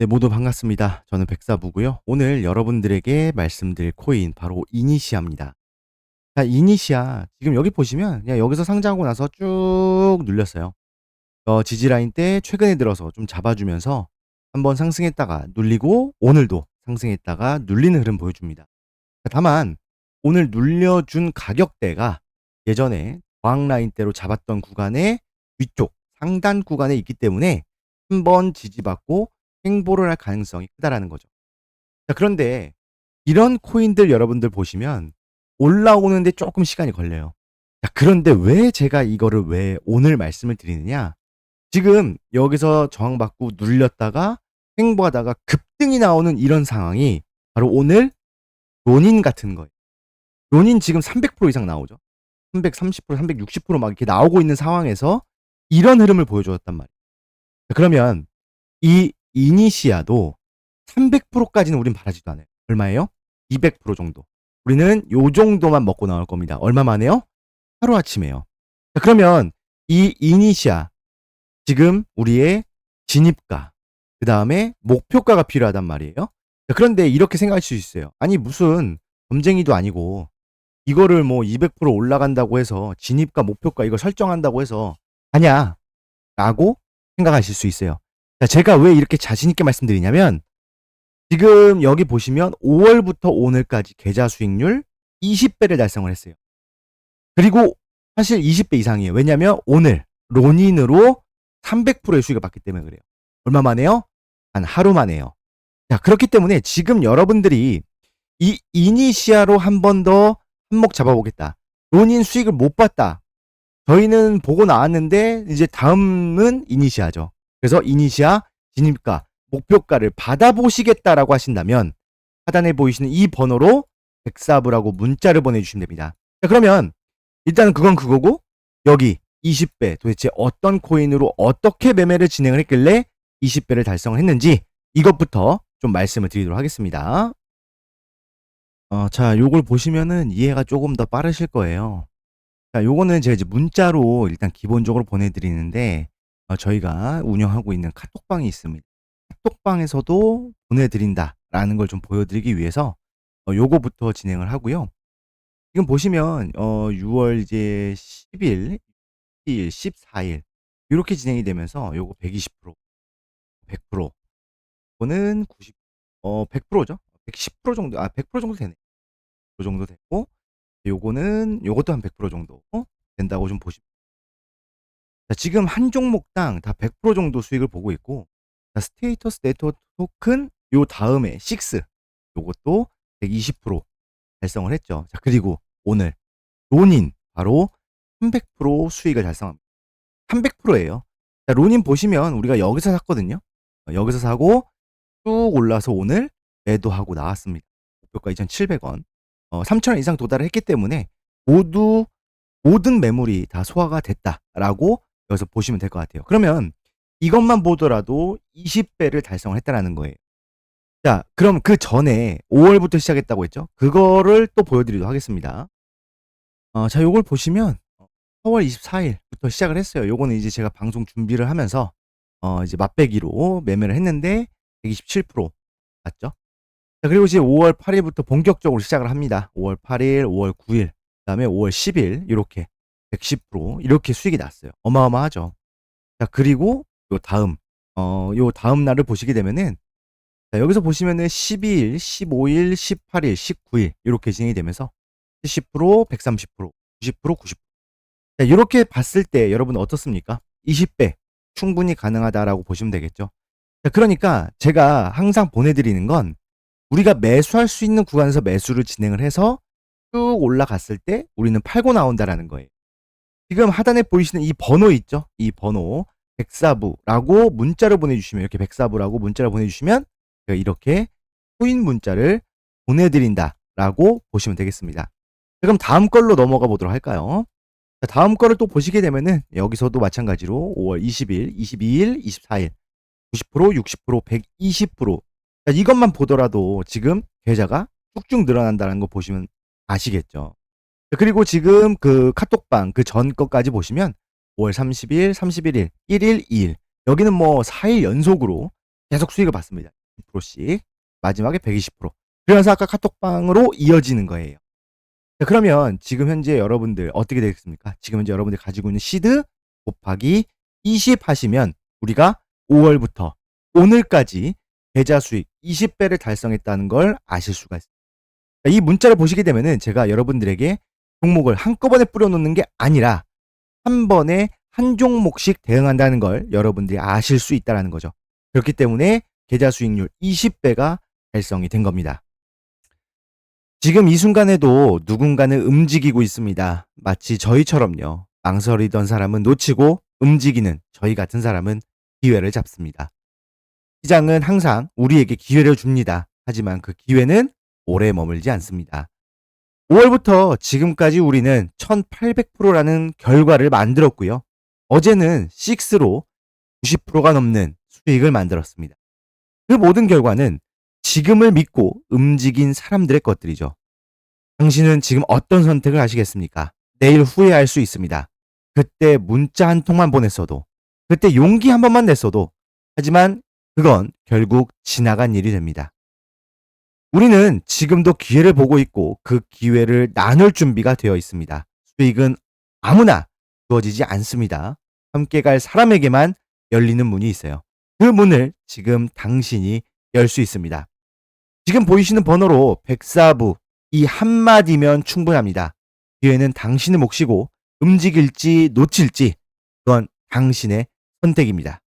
네, 모두 반갑습니다. 저는 백사부고요. 오늘 여러분들에게 말씀드릴 코인 바로 이니시아입니다. 자, 이니시아 지금 여기 보시면 그냥 여기서 상장하고 나서 쭉 눌렸어요. 어, 지지라인 때 최근에 들어서 좀 잡아주면서 한번 상승했다가 눌리고 오늘도 상승했다가 눌리는 흐름 보여줍니다. 다만 오늘 눌려준 가격대가 예전에 저항 라인대로 잡았던 구간의 위쪽 상단 구간에 있기 때문에 한번 지지받고 행보를 할 가능성이 크다라는 거죠. 자, 그런데 이런 코인들 여러분들 보시면 올라오는데 조금 시간이 걸려요. 자, 그런데 왜 제가 이거를 왜 오늘 말씀을 드리느냐? 지금 여기서 저항받고 눌렸다가 행보하다가 급등이 나오는 이런 상황이 바로 오늘 론인 같은 거예요. 론인 지금 300% 이상 나오죠. 330%, 360%막 이렇게 나오고 있는 상황에서 이런 흐름을 보여주었단 말이에요. 자, 그러면 이 이니시아도 300%까지는 우린 바라지도 않아요. 얼마예요? 200% 정도. 우리는 요 정도만 먹고 나올 겁니다. 얼마만에요? 하루아침에요. 자, 그러면 이 이니시아 지금 우리의 진입가 그 다음에 목표가가 필요하단 말이에요. 자, 그런데 이렇게 생각할 수 있어요. 아니 무슨 점쟁이도 아니고 이거를 뭐 200% 올라간다고 해서 진입가 목표가 이거 설정한다고 해서 아냐 라고 생각하실 수 있어요. 자, 제가 왜 이렇게 자신있게 말씀드리냐면, 지금 여기 보시면 5월부터 오늘까지 계좌 수익률 20배를 달성을 했어요. 그리고 사실 20배 이상이에요. 왜냐면 오늘 론인으로 300%의 수익을 받기 때문에 그래요. 얼마 만에요? 한 하루 만에요. 자, 그렇기 때문에 지금 여러분들이 이 이니시아로 한 번 더 한몫 잡아보겠다. 론인 수익을 못 봤다. 저희는 보고 나왔는데 이제 다음은 이니시아죠. 그래서 이니시아 진입가 목표가를 받아보시겠다라고 하신다면 하단에 보이시는 이 번호로 백사부라고 문자를 보내주시면 됩니다. 자, 그러면 일단 그건 그거고 여기 20배 도대체 어떤 코인으로 어떻게 매매를 진행을 했길래 20배를 달성을 했는지 이것부터 좀 말씀을 드리도록 하겠습니다. 어, 자, 요걸 보시면은 이해가 조금 더 빠르실 거예요. 자, 요거는 제가 이제 문자로 일단 기본적으로 보내드리는데 어, 저희가 운영하고 있는 카톡방이 있습니다. 카톡방에서도 보내드린다라는 걸 좀 보여드리기 위해서 어, 요거부터 진행을 하고요. 지금 보시면 어, 6월 이제 10일, 12일, 14일 이렇게 진행이 되면서 요거 120%, 100%, 이거는 90, 어 100%죠. 110% 정도, 아 100% 정도 되네. 그 정도 됐고 요거는 요것도 한 100% 정도 된다고 좀 보시면 자, 지금 한 종목당 다 100% 정도 수익을 보고 있고 자, 스테이터스 네트워크 토큰 요 다음에 6 요것도 120% 달성을 했죠. 자, 그리고 오늘 론인 바로 300% 수익을 달성합니다. 300%예요. 자, 론인 보시면 우리가 여기서 샀거든요. 어, 여기서 사고 쭉 올라서 오늘 매도하고 나왔습니다. 목표가 2,700원. 어, 3,000원 이상 도달을 했기 때문에 모두 모든 매물이 다 소화가 됐다라고 여기서 보시면 될 것 같아요. 그러면 이것만 보더라도 20배를 달성을 했다라는 거예요. 자, 그럼 그 전에 5월부터 시작했다고 했죠? 그거를 또 보여드리도록 하겠습니다. 어, 자, 요걸 보시면 4월 24일부터 시작을 했어요. 요거는 이제 제가 방송 준비를 하면서 어, 이제 맛배기로 매매를 했는데 127% 맞죠? 자, 그리고 이제 5월 8일부터 본격적으로 시작을 합니다. 5월 8일, 5월 9일, 그다음에 5월 10일 이렇게 110% 이렇게 수익이 났어요. 어마어마하죠. 자, 그리고 요 다음 어, 요 다음 날을 보시게 되면은 자, 여기서 보시면은 12일, 15일, 18일, 19일 이렇게 진행이 되면서 70%, 130%, 90%, 90%. 자, 이렇게 봤을 때 여러분 어떻습니까? 20배 충분히 가능하다라고 보시면 되겠죠. 자, 그러니까 제가 항상 보내드리는 건 우리가 매수할 수 있는 구간에서 매수를 진행을 해서 쭉 올라갔을 때 우리는 팔고 나온다라는 거예요. 지금 하단에 보이시는 이 번호 있죠? 이 번호 백사부라고 문자를 보내주시면 이렇게 백사부라고 문자를 보내주시면 이렇게 코인 문자를 보내드린다라고 보시면 되겠습니다. 그럼 다음 걸로 넘어가 보도록 할까요? 다음 거를 또 보시게 되면은 여기서도 마찬가지로 5월 20일, 22일, 24일 90%, 60%, 120% 이것만 보더라도 지금 계좌가 쭉쭉 늘어난다는 거 보시면 아시겠죠. 그리고 지금 그 카톡방 그 전 것까지 보시면 5월 30일, 31일, 1일, 2일 여기는 뭐 4일 연속으로 계속 수익을 받습니다. 10%씩. 마지막에 120%. 그래서 아까 카톡방으로 이어지는 거예요. 자, 그러면 지금 현재 여러분들 어떻게 되겠습니까? 지금 현재 여러분들 가지고 있는 시드 곱하기 20 하시면 우리가 5월부터 오늘까지 계좌 수익 20배를 달성했다는 걸 아실 수가 있습니다. 자, 이 문자를 보시게 되면은 제가 여러분들에게 종목을 한꺼번에 뿌려놓는 게 아니라 한 번에 한 종목씩 대응한다는 걸 여러분들이 아실 수 있다는 거죠. 그렇기 때문에 계좌 수익률 20배가 달성이 된 겁니다. 지금 이 순간에도 누군가는 움직이고 있습니다. 마치 저희처럼요. 망설이던 사람은 놓치고 움직이는 저희 같은 사람은 기회를 잡습니다. 시장은 항상 우리에게 기회를 줍니다. 하지만 그 기회는 오래 머물지 않습니다. 5월부터 지금까지 우리는 1800%라는 결과를 만들었고요. 어제는 6로 90%가 넘는 수익을 만들었습니다. 그 모든 결과는 지금을 믿고 움직인 사람들의 것들이죠. 당신은 지금 어떤 선택을 하시겠습니까? 내일 후회할 수 있습니다. 그때 문자 한 통만 보냈어도, 그때 용기 한 번만 냈어도, 하지만 그건 결국 지나간 일이 됩니다. 우리는 지금도 기회를 보고 있고 그 기회를 나눌 준비가 되어 있습니다. 수익은 아무나 주어지지 않습니다. 함께 갈 사람에게만 열리는 문이 있어요. 그 문을 지금 당신이 열 수 있습니다. 지금 보이시는 번호로 104부 이 한마디면 충분합니다. 기회는 당신의 몫이고 움직일지 놓칠지 그건 당신의 선택입니다.